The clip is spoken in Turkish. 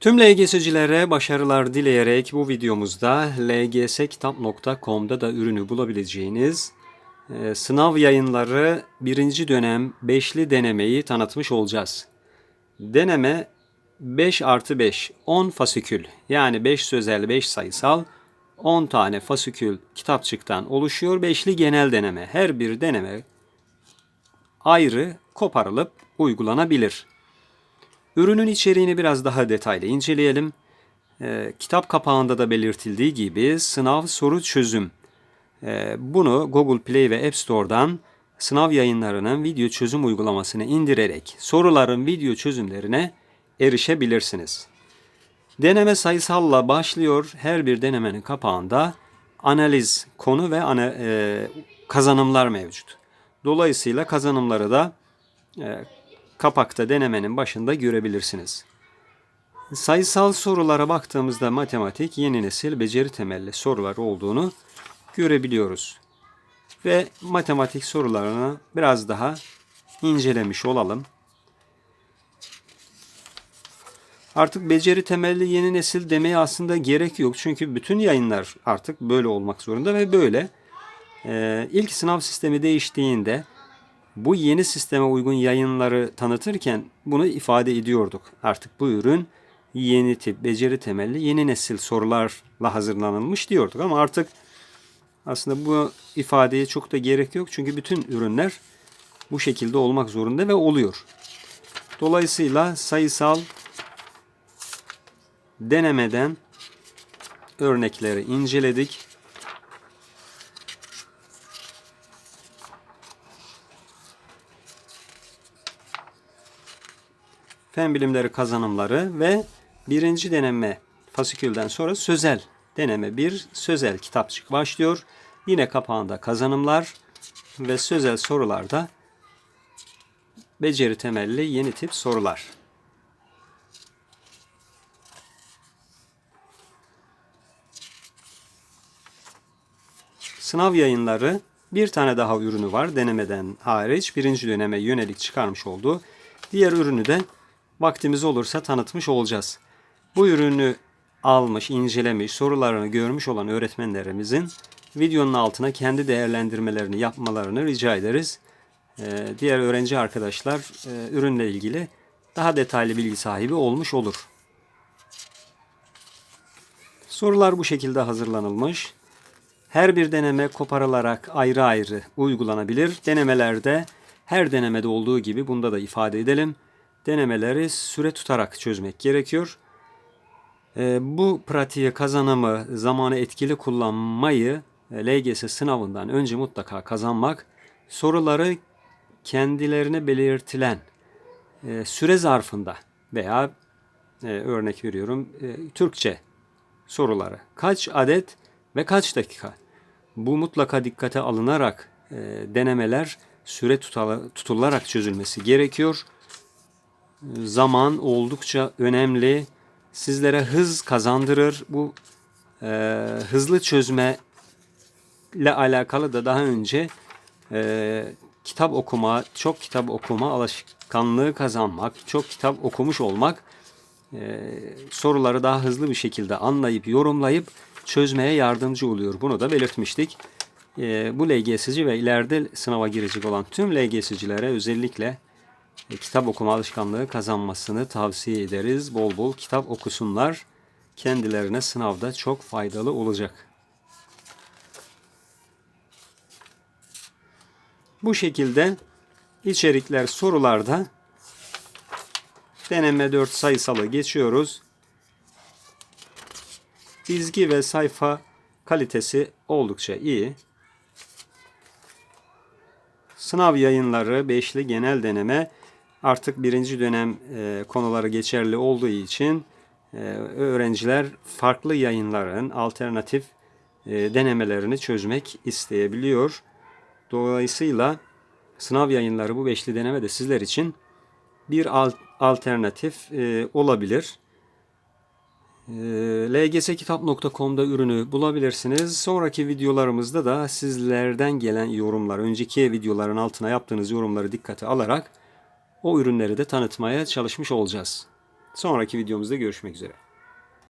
Tüm LGS'cilere başarılar dileyerek bu videomuzda lgskitap.com'da da ürünü bulabileceğiniz e, sınav yayınları birinci dönem beşli denemeyi tanıtmış olacağız. Deneme 5 artı 5, 10 fasikül yani 5 sözel 5 sayısal 10 tane fasikül kitapçıktan oluşuyor. Beşli genel deneme. Her bir deneme ayrı koparılıp uygulanabilir. Ürünün içeriğini biraz daha detaylı inceleyelim. Ee, kitap kapağında da belirtildiği gibi sınav soru çözüm. Ee, bunu Google Play ve App Store'dan sınav yayınlarının video çözüm uygulamasını indirerek soruların video çözümlerine erişebilirsiniz. Deneme sayısalla başlıyor. Her bir denemenin kapağında analiz, konu ve ana, e, kazanımlar mevcut. Dolayısıyla kazanımları da e, kapakta denemenin başında görebilirsiniz. Sayısal sorulara baktığımızda matematik yeni nesil beceri temelli sorular olduğunu görebiliyoruz. Ve matematik sorularını biraz daha incelemiş olalım. Artık beceri temelli yeni nesil demeye aslında gerek yok. Çünkü bütün yayınlar artık böyle olmak zorunda ve böyle. Ee, ilk sınav sistemi değiştiğinde bu yeni sisteme uygun yayınları tanıtırken bunu ifade ediyorduk. Artık bu ürün yeni tip, beceri temelli, yeni nesil sorularla hazırlanılmış diyorduk. Ama artık aslında bu ifadeye çok da gerek yok. Çünkü bütün ürünler bu şekilde olmak zorunda ve oluyor. Dolayısıyla sayısal denemeden örnekleri inceledik. Fen bilimleri kazanımları ve birinci deneme fasikülden sonra sözel deneme bir sözel kitapçık başlıyor. Yine kapağında kazanımlar ve sözel sorularda beceri temelli yeni tip sorular. Sınav yayınları bir tane daha ürünü var denemeden hariç. Birinci döneme yönelik çıkarmış olduğu. Diğer ürünü de vaktimiz olursa tanıtmış olacağız. Bu ürünü almış, incelemiş, sorularını görmüş olan öğretmenlerimizin videonun altına kendi değerlendirmelerini yapmalarını rica ederiz. Ee, diğer öğrenci arkadaşlar e, ürünle ilgili daha detaylı bilgi sahibi olmuş olur. Sorular bu şekilde hazırlanılmış. Her bir deneme koparılarak ayrı ayrı uygulanabilir. Denemelerde her denemede olduğu gibi bunda da ifade edelim. Denemeleri süre tutarak çözmek gerekiyor. Ee, bu pratiğe kazanımı, zamanı etkili kullanmayı e, LGS sınavından önce mutlaka kazanmak, soruları kendilerine belirtilen e, süre zarfında veya e, örnek veriyorum Türkçe soruları kaç adet ve kaç dakika bu mutlaka dikkate alınarak denemeler süre tutularak çözülmesi gerekiyor. Zaman oldukça önemli sizlere hız kazandırır. Bu e, hızlı çözme ile alakalı da daha önce e, kitap okuma, çok kitap okuma alışkanlığı kazanmak, çok kitap okumuş olmak e, soruları daha hızlı bir şekilde anlayıp, yorumlayıp çözmeye yardımcı oluyor. Bunu da belirtmiştik. E, bu LGS'ci ve ileride sınava girecek olan tüm LGS'cilere özellikle kitap okuma alışkanlığı kazanmasını tavsiye ederiz. Bol bol kitap okusunlar. Kendilerine sınavda çok faydalı olacak. Bu şekilde içerikler sorularda deneme 4 sayısalı geçiyoruz. Dizgi ve sayfa kalitesi oldukça iyi. Sınav yayınları, beşli genel deneme artık birinci dönem e, konuları geçerli olduğu için e, öğrenciler farklı yayınların alternatif e, denemelerini çözmek isteyebiliyor. Dolayısıyla sınav yayınları bu beşli deneme de sizler için bir alternatif e, olabilir. E, lgskitap.com'da ürünü bulabilirsiniz. Sonraki videolarımızda da sizlerden gelen yorumlar, önceki videoların altına yaptığınız yorumları dikkate alarak o ürünleri de tanıtmaya çalışmış olacağız. Sonraki videomuzda görüşmek üzere.